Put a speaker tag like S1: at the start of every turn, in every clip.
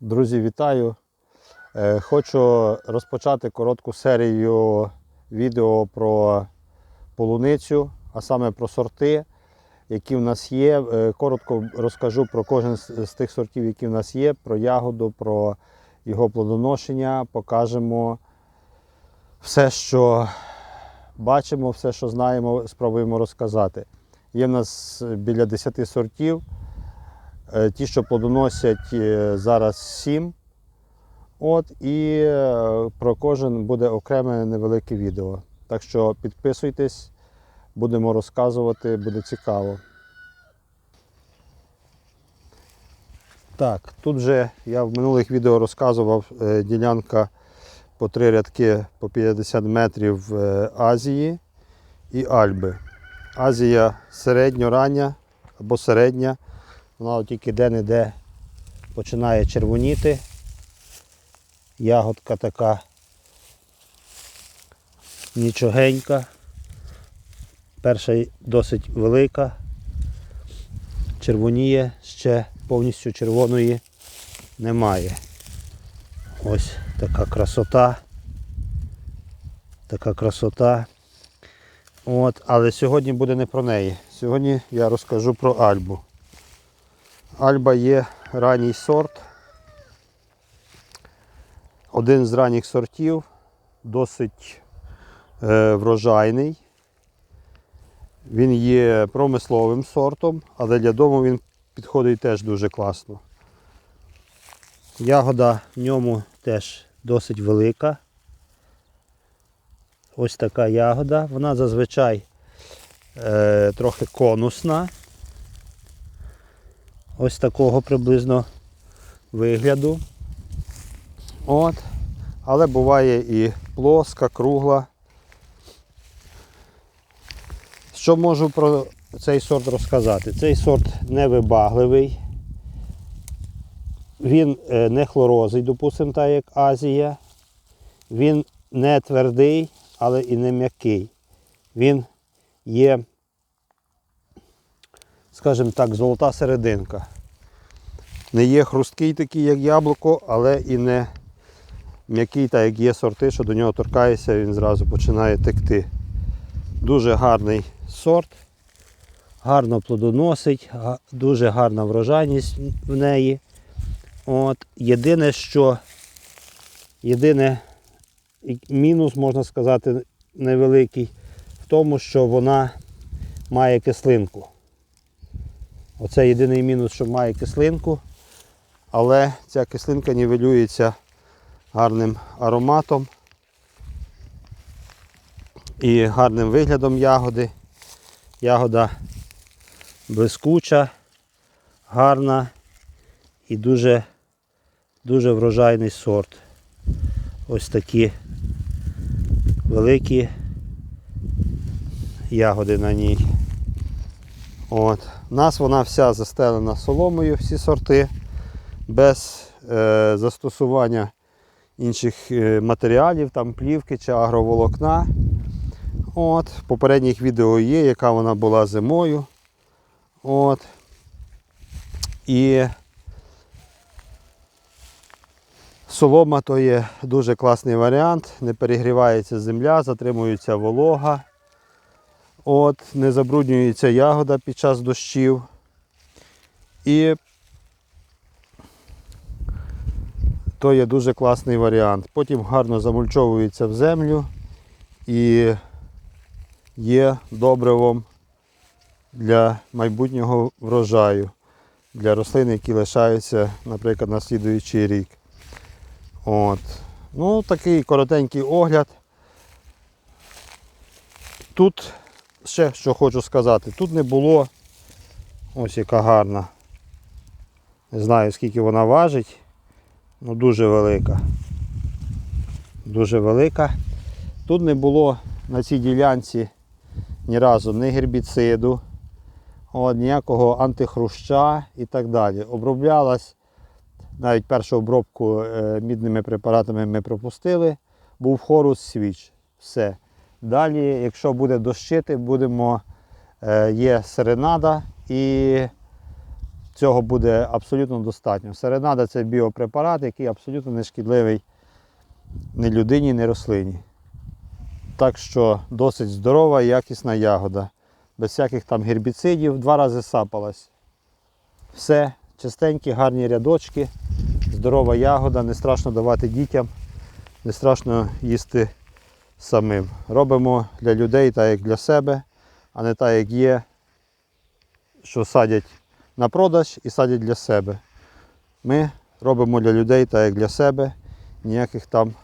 S1: Друзі, вітаю! Е, Хочу розпочати коротку серію відео про полуницю, а саме про сорти, які в нас є. Е, Коротко розкажу про кожен з з тих сортів, які в нас є, про ягоду, про його плодоношення. Покажемо все, що бачимо, все, що знаємо, спробуємо розказати. Є в нас біля 10 сортів. Е, Ті, що плодоносять е, зараз 7. От, і е, про кожен буде окреме невелике відео. Так що підписуйтесь, будемо розказувати, буде цікаво. Так, тут вже я в минулих відео розказував ділянка по три рядки по 50 метрів Азії і Альби. Азія середньорання або середня. Вона тільки де-не-де починає червоніти. Ягодка така нічогенька. Перша досить велика. Червоніє, ще повністю червоної немає. Ось така красота. Така красота. От, але сьогодні буде не про неї. Сьогодні я розкажу про Альбу. Альба є ранній сорт. Один з ранніх сортів, досить е, врожайний. Він є промисловим сортом, але для дому він підходить теж дуже класно. Ягода в ньому теж досить велика. Ось така ягода. Вона зазвичай е, трохи конусна. Ось такого приблизно вигляду. От. Але буває і плоска, кругла. Що можу про цей сорт розказати? Цей сорт невибагливий. Він е, не хлорозий, допустимо, так як Азія. Він не твердий, але і не м'який. Він є, скажімо так, золота серединка. Не є хрусткий такий, як яблуко, але і не м'який, так як є сорти, що до нього торкаєшся, він зразу починає текти. Дуже гарний сорт, гарно плодоносить, дуже гарна врожайність в неї. От. Єдине, що єдине мінус, можна сказати, невеликий, в тому, що вона має кислинку. Оце єдиний мінус, що має кислинку, але ця кислинка нівелюється гарним ароматом і гарним виглядом ягоди. Ягода блискуча, гарна і дуже, дуже врожайний сорт. Ось такі великі ягоди на ній. От. У нас вона вся застелена соломою, всі сорти, без е, застосування інших е, матеріалів, там плівки чи агроволокна. От. Попередніх відео є, яка вона була зимою. От. І солома то є дуже класний варіант. Не перегрівається земля, затримується волога. От, не забруднюється ягода під час дощів. І то є дуже класний варіант. Потім гарно замульчовується в землю і є добривом для майбутнього врожаю, для рослин, які лишаються, наприклад, на слідуючий рік. От. Ну, такий коротенький огляд. Тут ще що хочу сказати, тут не було ось яка гарна. Не знаю скільки вона важить, ну дуже велика. Дуже велика. Тут не було на цій ділянці ні разу ні гербіциду, от, ніякого антихруща і так далі. Оброблялась, навіть першу обробку е, мідними препаратами ми пропустили, був хорус свіч. Все. Далі, якщо буде дощити, будемо, е, є серенада і цього буде абсолютно достатньо. Серенада це біопрепарат, який абсолютно не шкідливий ні людині, ні рослині. Так що досить здорова якісна ягода. Без всяких там гербіцидів, два рази сапалась. Все, чистенькі, гарні рядочки, здорова ягода, не страшно давати дітям, не страшно їсти самим. Робимо для людей так, як для себе, а не так, як є, що садять на продаж і садять для себе. Ми робимо для людей так, як для себе, ніяких там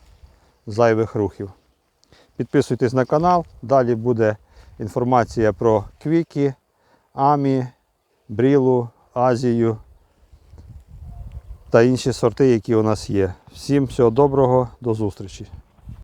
S1: зайвих рухів. Підписуйтесь на канал, далі буде інформація про квіки, амі, брілу, азію та інші сорти, які у нас є. Всім всього доброго, до зустрічі!